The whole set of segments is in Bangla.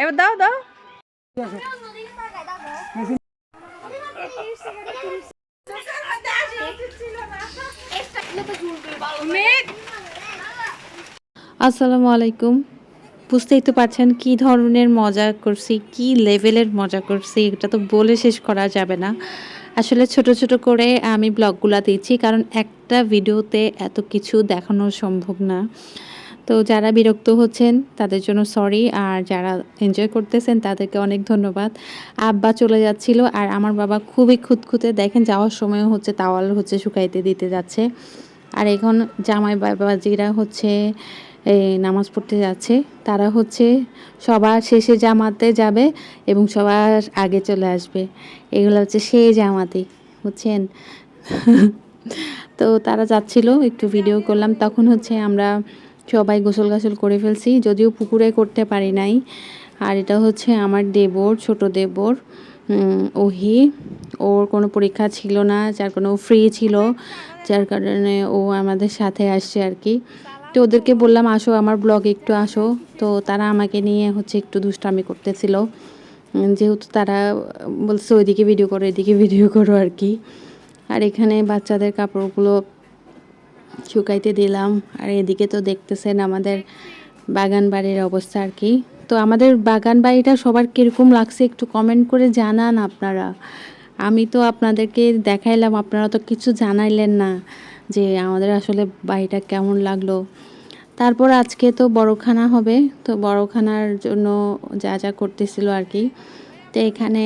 এবার দাও দাও আসসালামু আলাইকুম বুঝতেই তো পারছেন কি ধরনের মজা করছি, কি লেভেলের মজা করছি, এটা তো বলে শেষ করা যাবে না। আসলে ছোট ছোট করে আমি ব্লগগুলো দিচ্ছি কারণ একটা ভিডিওতে এত কিছু দেখানো সম্ভব না। তো যারা বিরক্ত হচ্ছেন, তাদের জন্য সরি আর যারা এনজয় করতেছেন, তাদেরকে অনেক ধন্যবাদ। আব্বা চলে যাচ্ছিল, আর আমার বাবা খুবই খুঁতখুঁতে, দেখেন যাওয়ার সময় হচ্ছে, তাওয়াল হচ্ছে শুকাইতে দিতে যাচ্ছে। আর এখন জামাই বাবাজিরা হচ্ছে নামাজ পড়তে যাচ্ছে। তারা হচ্ছে সবার শেষে জামাতে যাবে এবং সবার আগে চলে আসবে। এগুলো হচ্ছে সেই জামাতি, বুঝছেন? তো তারা যাচ্ছিল, একটু ভিডিও করলাম। তখন হচ্ছে আমরা সবাই গোসল গাসল করে ফেলছি, যদিও পুকুরে করতে পারি নাই। আর এটা হচ্ছে আমার দেবর, ছোট দেবর ওহি। ওর কোনো পরীক্ষা ছিল না, যার কোনো ফ্রি ছিল, যার কারণে ও আমাদের সাথে আসছে আর কি। তো ওদেরকে বললাম, আসো আমার ব্লগে একটু আসো। তো তারা আমাকে নিয়ে হচ্ছে একটু দুষ্টামি করতেছিল। যেহেতু তারা বলছে, ওইদিকে ভিডিও করো, এদিকে ভিডিও করো আর কি। আর এখানে বাচ্চাদের কাপড়গুলো শুকাইতে দিলাম। আর এদিকে তো দেখতেছেন আমাদের বাগান বাড়ির অবস্থা আর কি। তো আমাদের বাগান বাড়িটা সবার কীরকম লাগছে একটু কমেন্ট করে জানান আপনারা। আমি তো আপনাদেরকে দেখাইলাম আপনারা তো কিছু জানাইলেন না যে আমাদের আসলে বাড়িটা কেমন লাগল। তারপর আজকে তো বড়খানা হবে তো বড়খানার জন্য যা যা করতেছিল আর কি। তো এখানে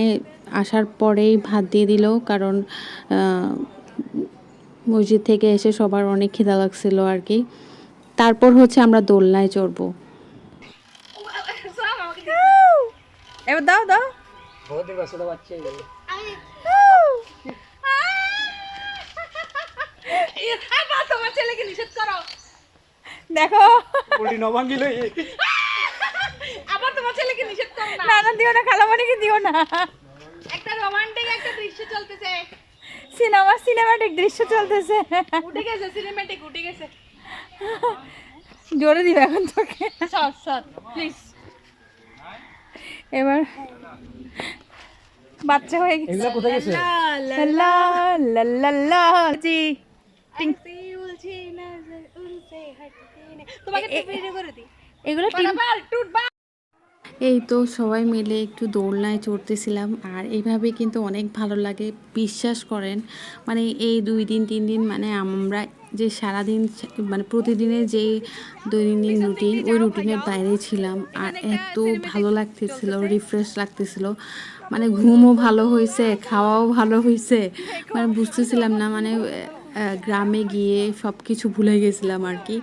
আসার পরেই ভাত দিয়ে দিল কারণ মসজিদ থেকে এসে সবার অনেক খিদা লাগছিল আর কি। তারপর হচ্ছে আমরা দোলনায় চড়বো। এবার দাও দাও। তোমার ছেলেকে নিষেধ করো। দেখো। উল্টি নবাঙ্গিল আবার তোমার ছেলেকে নিষেধ করো না। না না দিও না খালামানিকে দিও না। একটা রোমান্টিক একটা দৃশ্য চলতেছে। সিনেমা সিনেমাটিক দৃশ্য চলতেছে। উঠে গেছে সিনেমেটিক উঠে গেছে। জোরে দিবে এখন তোকে। সর সর প্লিজ এবার বাচ্চা হয়ে গেছে। লা লা লা জি। এগুলো এই তো সবাই মিলে একটু দোলনায় চড়তেছিলাম আর এইভাবে কিন্তু অনেক ভালো লাগে বিশ্বাস করেন। মানে এই দুই দিন তিন দিন মানে আমরা যে সারাদিন মানে প্রতিদিনের যে দৈনন্দিন রুটিন ওই রুটিনের বাইরে ছিলাম আর এত ভালো লাগতেছিল রিফ্রেশ লাগতেছিল। মানে ঘুমও ভালো হয়েছে খাওয়াও ভালো হয়েছে মানে বুঝতেছিলাম না মানে গ্রামে গিয়ে সব কিছু ভুলে গেছিলাম আর কি।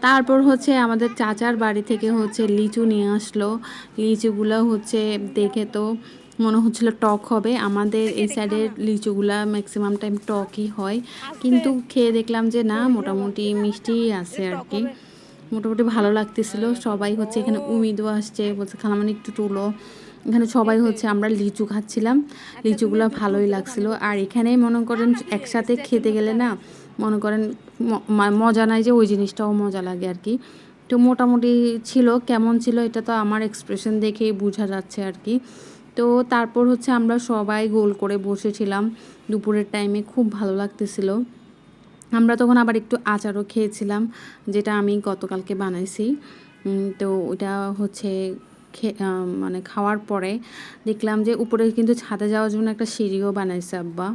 তারপর হচ্ছে আমাদের চাচার বাড়ি থেকে হচ্ছে লিচু নিয়ে আসলো। লিচুগুলো হচ্ছে দেখে তো মনে হচ্ছিল টক হবে। আমাদের এই সাইডের লিচুগুলা ম্যাক্সিমাম টাইম টকই হয়। কিন্তু খেয়ে দেখলাম যে না মোটামুটি মিষ্টিই আছে আর কি। মোটামুটি ভালো লাগতেছিল। সবাই হচ্ছে এখানে উমিদও আসছে। বলছে খালামানি একটু তুলো। এখানে সবাই হচ্ছে আমরা লিচু খাচ্ছিলাম। লিচুগুলো ভালোই লাগছিল। আর এখানে মনে করেন একসাথে খেতে গেলে না মনে করেন মজা নাই যে ওই জিনিসটাও মজা লাগে আর কি। তো মোটামুটি ছিল কেমন ছিল এটা তো আমার এক্সপ্রেশন দেখেই বোঝা যাচ্ছে আর কি। তো তারপর হচ্ছে আমরা সবাই গোল করে বসেছিলাম। দুপুরের টাইমে খুব ভালো লাগতেছিল। আমরা তখন আবার একটু আচারও খেয়েছিলাম যেটা আমি গতকালকে বানাইছি। তো ওটা হচ্ছে মানে খাওয়ার পরে দেখলাম যে উপরে কিন্তু ছাদে যাওয়ার জন্য একটা সিঁড়িও বানাইছে আব্বা।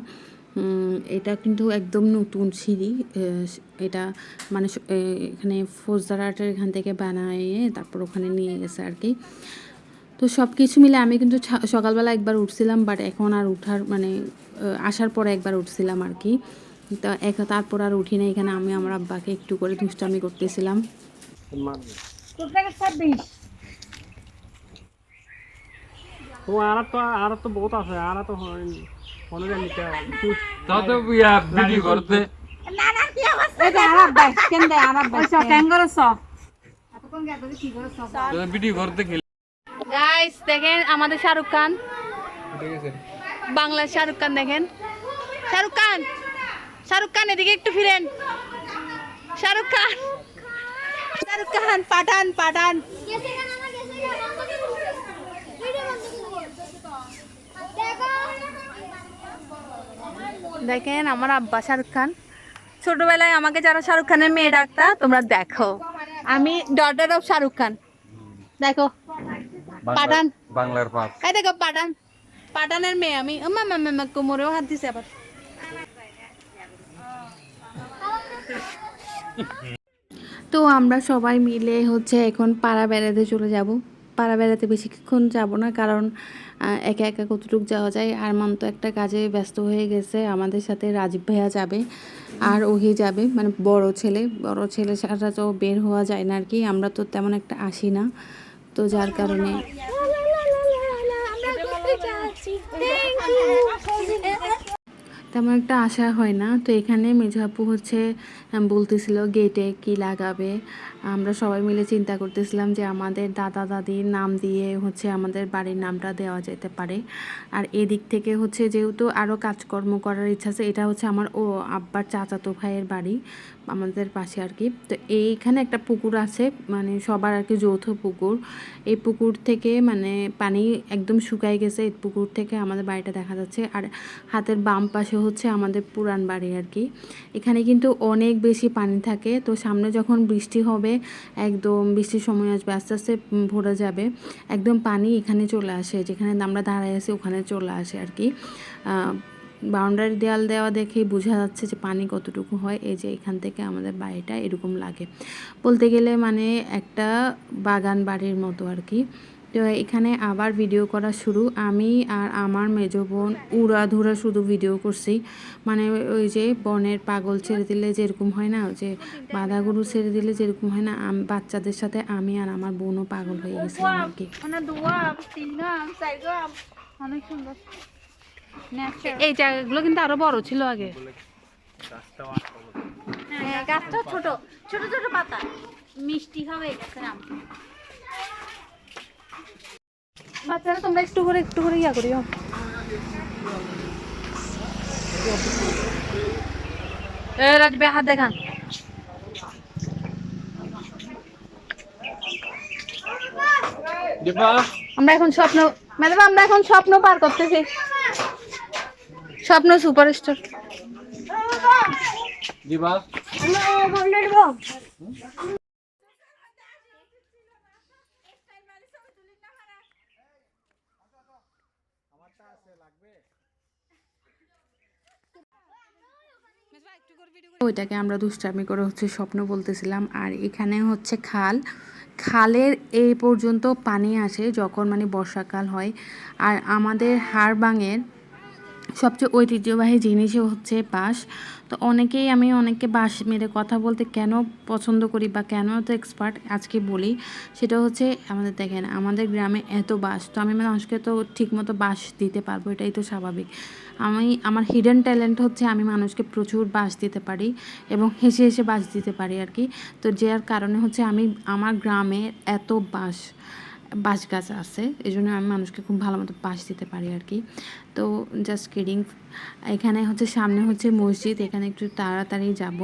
এটা কিন্তু একদম নতুন সিঁড়ি এটা মানে এখানে ফৌজদারহাটের এখান থেকে বানায়ে তারপর ওখানে নিয়ে গেছে আর কি তো সব কিছু মিলে আমি কিন্তু সকালবেলা একবার উঠছিলাম বাট এখন আর উঠার মানে আসার পরে একবার উঠছিলাম আর কি তা এক, তারপর আর উঠি না এখানে আমি আমার আব্বাকে একটু করে দুষ্টামি করতেছিলাম। তোমার আর তো আর তো বহুত আছে আর তো হয়নি জানি তো ভিডিও করতে ভিডিও করতে গাইস দেখেন আমাদের শাহরুখ খান। বাংলা শাহরুখ খান দেখেন। শাহরুখ খান শাহরুখ খান এদিকে একটু ফিরেন। শাহরুখ খান শাহরুখ খান পাঠান পাঠান। দেখেন আমার আব্বা শাহরুখ খান। ছোটবেলায় আমাকে যারা শাহরুখ খানের মেয়ে ডাকতা তোমরা দেখো। আমি ডটার অফ শাহরুখ খান। দেখো পাঠান। বাংলার এই দেখো পাঠান। পাঠানের মেয়ে আমি। মা কোমরেও হাত দিছে আবার। তো আমরা সবাই মিলে হচ্ছে এখন পাড়া বেড়াতে চলে যাব। পাড়া বেড়াতে বেশিক্ষণ যাব না, কারণ একা একা কতটুক যাওয়া যায়? আর মান তো একটা কাজে ব্যস্ত হয়ে গেছে, আমাদের সাথে রাজীব ভাইয়া যাবে আর ওহি যাবে মানে বড় ছেলে। বড় ছেলে সারা তো বের হওয়া যায় না আর কি, আমরা তো তেমন একটা আসি না। তো যার কারণে তেমন একটা আশা হয় না। তো এখানে মেঝাপু হচ্ছে বলতেছিল গেটে কি লাগাবে। আমরা সবাই মিলে চিন্তা করতেছিলাম যে আমাদের দাদা দাদির নাম দিয়ে হচ্ছে আমাদের বাড়ির নামটা দেওয়া যেতে পারে। আর এদিক থেকে হচ্ছে যেহেতু আরও কাজকর্ম করার ইচ্ছা আছে, এটা হচ্ছে আমার ও আব্বার চাচাতো ভাইয়ের বাড়ি। আমাদের পাশে আর কি। তো এইখানে একটা পুকুর আছে মানে সবার আর কি যৌথ পুকুর। এই পুকুর থেকে মানে পানি একদম শুকাই গেছে এই পুকুর থেকে আমাদের বাড়িটা দেখা যাচ্ছে। আর হাতের বাম পাশে হচ্ছে আমাদের পুরান বাড়ি আর কি। এখানে কিন্তু অনেক বেশি পানি থাকে। তো সামনে যখন বৃষ্টি হবে, একদম বৃষ্টির সময় আসবে, আস্তে আস্তে ভরে যাবে। একদম পানি এখানে চলে আসে, যেখানে আমরা দাঁড়াই আছি ওখানে চলে আসে আর কি। বাউন্ডারি দেয়াল দেওয়া দেখেই বোঝা যাচ্ছে যে পানি কতটুকু হয়। এই যে এখান থেকে আমাদের বাড়িটা এরকম লাগে। বলতে গেলে মানে একটা বাগান বাড়ির মতো আর কি। তো এখানে আবার ভিডিও করা শুরু। আমি আর আমার মেজো বোন উড়াধুরা শুধু ভিডিও করছি। মানে ওই যে বনের পাগল ছেড়ে দিলে যেরকম হয় না যে বাঁধা গরু ছেড়ে দিলে যেরকম হয় না বাচ্চাদের সাথে আমি আর আমার বোনও পাগল হয়ে গেছিলাম আর কি। অনেক সুন্দর। এই জায়গাগুলো কিন্তু আরও বড় ছিল আগে। হ্যাঁ গাছটা ছোট। ছোট ছোট পাতা। মিষ্টি হবে এই গাছের আম। বাচ্চারা তোমরা একটু করে একটু করে ইয়া করিও। এ হাত দেখান। আমরা এখন স্বপ্ন ম্যাডাম আমরা এখন স্বপ্ন পার করতেছি। স্বপ্ন সুপারস্টার। দিবা? ওইটাকে আমরা দুষ্টামি করে হচ্ছে স্বপ্ন বলতেছিলাম আর এখানে হচ্ছে খাল। খালের এই পর্যন্ত পানি আসে যখন মানে বর্ষাকাল হয় আর আমাদের হাড়বাঙের সবচেয়ে ঐতিহ্যবাহী জিনিসই হচ্ছে বাঁশ। তো অনেকেই আমি অনেককে বাঁশ মেরে কথা বলতে কেন পছন্দ করি বা কেন এত এক্সপার্ট আজকে বলি, সেটা হচ্ছে আমাদের দেখেন, আমাদের গ্রামে এত বাঁশ। তো আমি মানুষকে তো ঠিকমতো বাঁশ দিতে পারব, এটাই তো স্বাভাবিক। আমি, আমার হিডেন ট্যালেন্ট হচ্ছে আমি মানুষকে প্রচুর বাঁশ দিতে পারি এবং হেসে হেসে বাঁশ দিতে পারি আর কি। তো যার কারণে হচ্ছে আমি, আমার গ্রামে এত বাঁশ। বাঁশ গাছ আছে এই জন্য আমি মানুষকে খুব ভালো মতো বাঁশ দিতে পারি আর কি। তো জাস্ট কিডিং এখানে হচ্ছে সামনে হচ্ছে মসজিদ, এখানে একটু তাড়াতাড়ি যাব।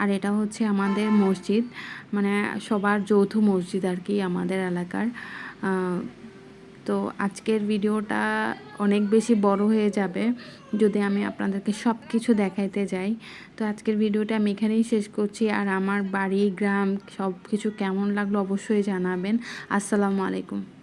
আর এটা হচ্ছে আমাদের মসজিদ মানে সবার যৌথ মসজিদ আর কি আমাদের এলাকার। তো আজকের ভিডিওটা অনেক বেশি বড় হয়ে যাবে যদি আমি আপনাদেরকে সব কিছু দেখাইতে যাই। তো আজকের ভিডিওটা আমি এখানেই শেষ করছি আর আমার বাড়ি, গ্রাম সব কিছু কেমন লাগল অবশ্যই জানাবেন। আসসালামু আলাইকুম।